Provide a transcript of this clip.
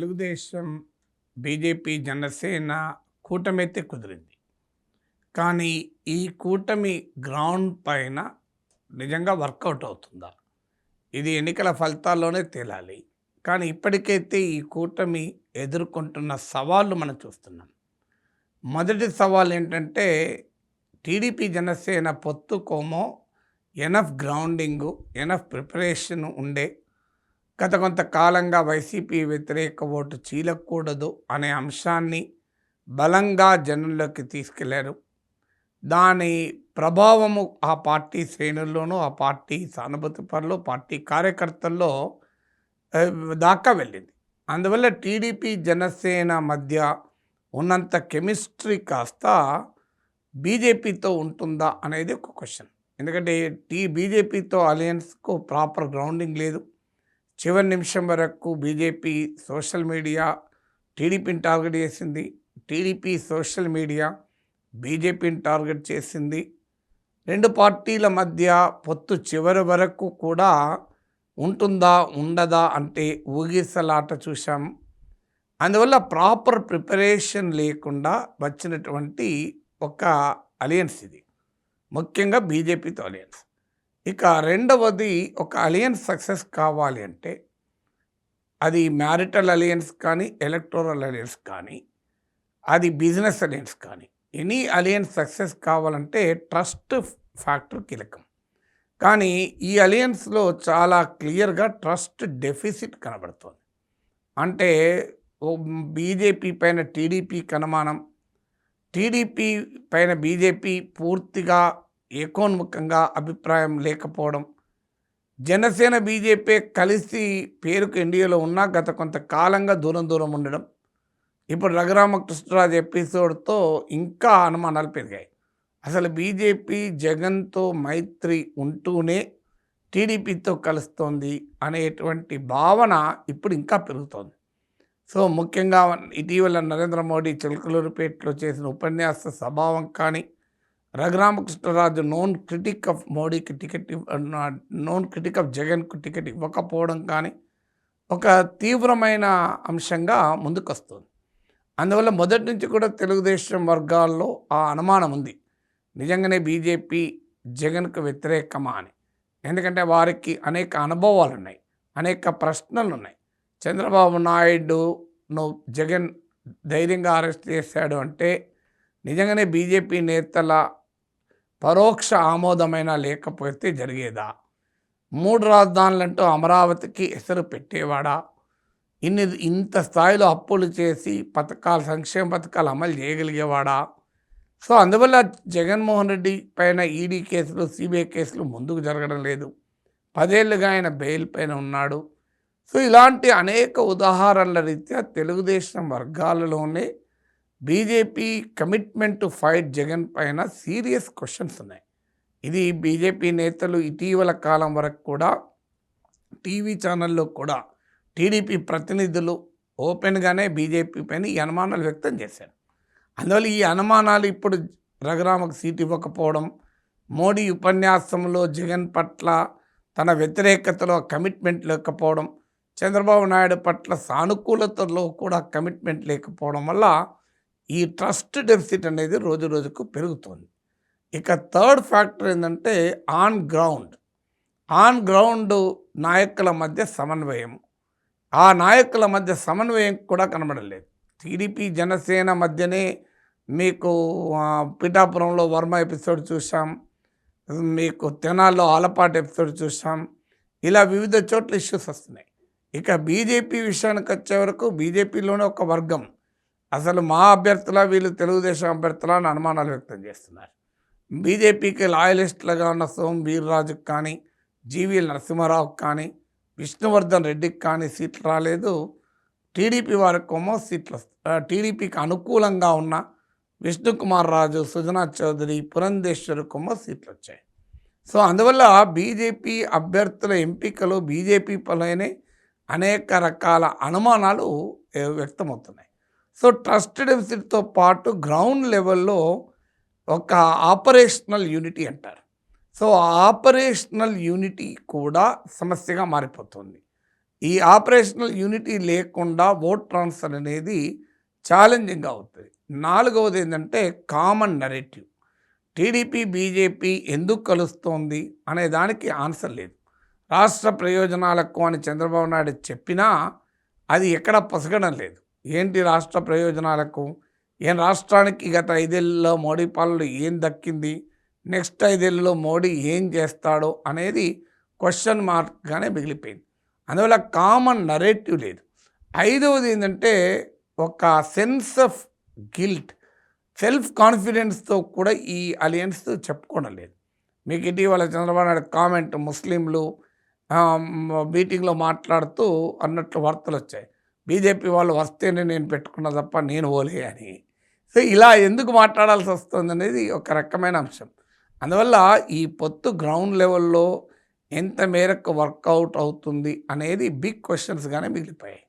Telugu Desam BJP Janasena కూటమైతే కుదిరింది. కానీ ఈ కూటమి గ్రౌండ్ పైన నిజంగా వర్కౌట్ అవుతుందా? ఇది ఎన్నికల ఫలితాల్లోనే తేలాలి. కానీ ఇప్పటికైతే ఈ కూటమి ఎదుర్కొంటున్న సవాళ్ళు మనం చూస్తున్నాం. మొదటి సవాల్ ఏంటంటే టీడీపీ జనసేన పొత్తుకోమో ఎనఫ్ గ్రౌండింగు ఎనఫ్ ప్రిపరేషన్ ఉండే గత కొంతకాలంగా వైసీపీ వ్యతిరేక ఓటు చీలకూడదు అనే అంశాన్ని బలంగా జనంలోకి తీసుకెళ్ళారు. దాని ప్రభావము ఆ పార్టీ శ్రేణుల్లోనూ ఆ పార్టీ సానుభూతి పనులు పార్టీ కార్యకర్తల్లో దాకా వెళ్ళింది. అందువల్ల టీడీపీ జనసేన మధ్య ఉన్నంత కెమిస్ట్రీ కాస్త బీజేపీతో ఉంటుందా అనేది ఒక క్వశ్చన్. ఎందుకంటే టీ బీజేపీతో అలయన్స్కు ప్రాపర్ గ్రౌండింగ్ లేదు. చివరి నిమిషం వరకు బీజేపీ సోషల్ మీడియా టీడీపీని టార్గెట్ చేసింది. టీడీపీ సోషల్ మీడియా బీజేపీని టార్గెట్ చేసింది. రెండు పార్టీల మధ్య పొత్తు చివరి వరకు కూడా ఉంటుందా ఉండదా అంటే ఊగిసలాట చూసాం అందువల్ల ప్రాపర్ ప్రిపరేషన్ లేకుండా వచ్చినటువంటి ఒక అలయన్స్ ఇది. ముఖ్యంగా బీజేపీతో అలయన్స్. ఇక రెండవది ఒక అలయన్స్ సక్సెస్ కావాలి అంటే అది మ్యారిటల్ అలయన్స్ కానీ ఎలక్టోరల్ అలయన్స్ కానీ అది బిజినెస్ అలయన్స్ కానీ. ఎనీ అలయన్స్ సక్సెస్ కావాలంటే ట్రస్ట్ ఫ్యాక్టర్ కీలకం. కానీ ఈ అలయన్స్లో చాలా క్లియర్గా ట్రస్ట్ డెఫిసిట్ కనబడుతుంది. అంటే ఓ బీజేపీ పైన టీడీపీ కనుమానం టీడీపీ పైన బీజేపీ పూర్తిగా ఏకోన్ముఖంగా అభిప్రాయం లేకపోవడం. జనసేన బీజేపీ కలిసి పేరుకు ఎన్డీఏలో ఉన్నా గత కొంతకాలంగా దూరం దూరం ఉండడం. ఇప్పుడు రఘురామకృష్ణరాజు ఎపిసోడ్తో ఇంకా అనుమానాలు పెరిగాయి. అసలు బీజేపీ జగన్తో మైత్రి ఉంటూనే టీడీపీతో కలుస్తోంది అనేటువంటి భావన ఇప్పుడు ఇంకా పెరుగుతోంది. సో ముఖ్యంగా ఇటీవల నరేంద్ర మోడీ చిలకలూరుపేటలో చేసిన ఉపన్యాస స్వభావం కానీ రఘురామకృష్ణరాజు నోన్ క్రిటిక్ ఆఫ్ మోడీకి టికెట్ ఇవ్వ నోన్ క్రిటిక్ ఆఫ్ జగన్కు టికెట్ ఇవ్వకపోవడం కానీ ఒక తీవ్రమైన అంశంగా ముందుకొస్తుంది. అందువల్ల మొదటి నుంచి కూడా తెలుగుదేశం వర్గాల్లో ఆ అనుమానం ఉంది. నిజంగానే బీజేపీ జగన్కు వ్యతిరేకమా అని. ఎందుకంటే వారికి అనేక అనుభవాలు ఉన్నాయి అనేక ప్రశ్నలు ఉన్నాయి. చంద్రబాబు నాయుడును జగన్ ధైర్యంగా అరెస్ట్ చేశాడు అంటే నిజంగానే బీజేపీ నేతల పరోక్ష ఆమోదమైనా లేకపోతే జరిగేదా? మూడు రాజధానులంటూ అమరావతికి ఎసరు పెట్టేవాడా? ఇన్ని ఇంత స్థాయిలో అప్పులు చేసి పథకాలు సంక్షేమ పథకాలు అమలు చేయగలిగేవాడా? సో అందువల్ల జగన్మోహన్ రెడ్డి పైన ఈడీ కేసులు సిబిఐ కేసులు ముందుకు జరగడం లేదు. పదేళ్ళుగా ఆయన బెయిల్ పైన ఉన్నాడు. సో ఇలాంటి అనేక ఉదాహరణల రీత్యా Telugu Desam వర్గాలలోనే BJP commitment to fight Jagan పైన సీరియస్ క్వశ్చన్స్ ఉన్నాయి. ఇది బీజేపీ నేతలు ఇటీవల కాలం వరకు కూడా టీవీ ఛానల్లో కూడా టీడీపీ ప్రతినిధులు ఓపెన్గానే బీజేపీ పైన ఈ అనుమానాలు వ్యక్తం చేశారు. అందువల్ల ఈ అనుమానాలు ఇప్పుడు రఘురామకు సీట్ ఇవ్వకపోవడం మోడీ ఉపన్యాసంలో జగన్ పట్ల తన వ్యతిరేకతలో కమిట్మెంట్ లేకపోవడం చంద్రబాబు నాయుడు పట్ల సానుకూలతలో కూడా కమిట్మెంట్ లేకపోవడం వల్ల ఈ ట్రస్ట్ డెఫిసిట్ అనేది రోజు రోజుకు పెరుగుతుంది. ఇక థర్డ్ ఫ్యాక్టర్ ఏంటంటే ఆన్ గ్రౌండ్. ఆన్ గ్రౌండ్ నాయకుల మధ్య సమన్వయం. ఆ నాయకుల మధ్య సమన్వయం కూడా కనబడలేదు. టీడీపీ జనసేన మధ్యనే మీకు పిఠాపురంలో వర్మ ఎపిసోడ్ చూసాం మీకు తెనాల్లో ఆలపాటి ఎపిసోడ్ చూసాం ఇలా వివిధ చోట్ల ఇష్యూస్ వస్తున్నాయి. ఇక బీజేపీ విషయానికి వచ్చే వరకు బీజేపీలోనే ఒక వర్గం. అసలు మా అభ్యర్థుల వీళ్ళు తెలుగుదేశం అభ్యర్థుల అని అనుమానాలు వ్యక్తం చేస్తున్నారు. బీజేపీకి లాయలిస్టులుగా ఉన్న సోమ్ వీర్రాజుకి కానీ జీవీ నరసింహారావుకి కానీ విష్ణువర్ధన్ రెడ్డికి కానీ సీట్లు రాలేదు. టీడీపీ వారికేమో సీట్లు టీడీపీకి అనుకూలంగా ఉన్న విష్ణుకుమార్ రాజు సుజనా చౌదరి పురంధేశ్వరికేమో సీట్లు వచ్చాయి. సో అందువల్ల బీజేపీ అభ్యర్థుల ఎంపికలు బీజేపీ పైనే అనేక రకాల అనుమానాలు వ్యక్తమవుతున్నాయి. సో ట్రస్ట్ డెఫిసిట్తో పాటు గ్రౌండ్ లెవెల్లో ఒక ఆపరేషనల్ యూనిటీ అంటారు. సో ఆపరేషనల్ యూనిటీ కూడా సమస్యగా మారిపోతుంది. ఈ ఆపరేషనల్ యూనిటీ లేకుండా ఓట్ ట్రాన్స్ఫర్ అనేది ఛాలెంజింగ్ అవుతుంది. నాలుగవది ఏంటంటే కామన్ నెరేటివ్. టీడీపీ బీజేపీ ఎందుకు కలుస్తోంది అనే దానికి ఆన్సర్ లేదు. రాష్ట్ర ప్రయోజనాలకు అని చంద్రబాబు నాయుడు చెప్పినా అది ఎక్కడ పొసగడం లేదు. ఏంటి రాష్ట్ర ప్రయోజనాలకు? ఏం రాష్ట్రానికి గత ఐదేళ్ళలో మోడీ పాలనలో ఏం దక్కింది? నెక్స్ట్ ఐదేళ్ళలో మోడీ ఏం చేస్తాడో అనేది క్వశ్చన్ మార్క్గానే మిగిలిపోయింది. అందువల్ల కామన్ నరేటివ్ లేదు. ఐదవది ఏంటంటే ఒక సెన్స్ ఆఫ్ గిల్ట్ సెల్ఫ్ కాన్ఫిడెన్స్తో కూడా ఈ అలియన్స్తో చెప్పుకోవడం లేదు. మీకు ఇటీవల చంద్రబాబు నాయుడు కామెంట్ ముస్లింలు మీటింగ్లో మాట్లాడుతూ అన్నట్లు వార్తలు వచ్చాయి బీజేపీ వాళ్ళు వస్తేనే నేను పెట్టుకున్న తప్ప నేను ఓలే అని. సో ఇలా ఎందుకు మాట్లాడాల్సి వస్తుంది అనేది ఒక రకమైన అంశం. అందువల్ల ఈ పొత్తు గ్రౌండ్ లెవెల్లో ఎంత మేరకు వర్కౌట్ అవుతుంది అనేది బిగ్ క్వశ్చన్స్గానే మిగిలిపోయాయి.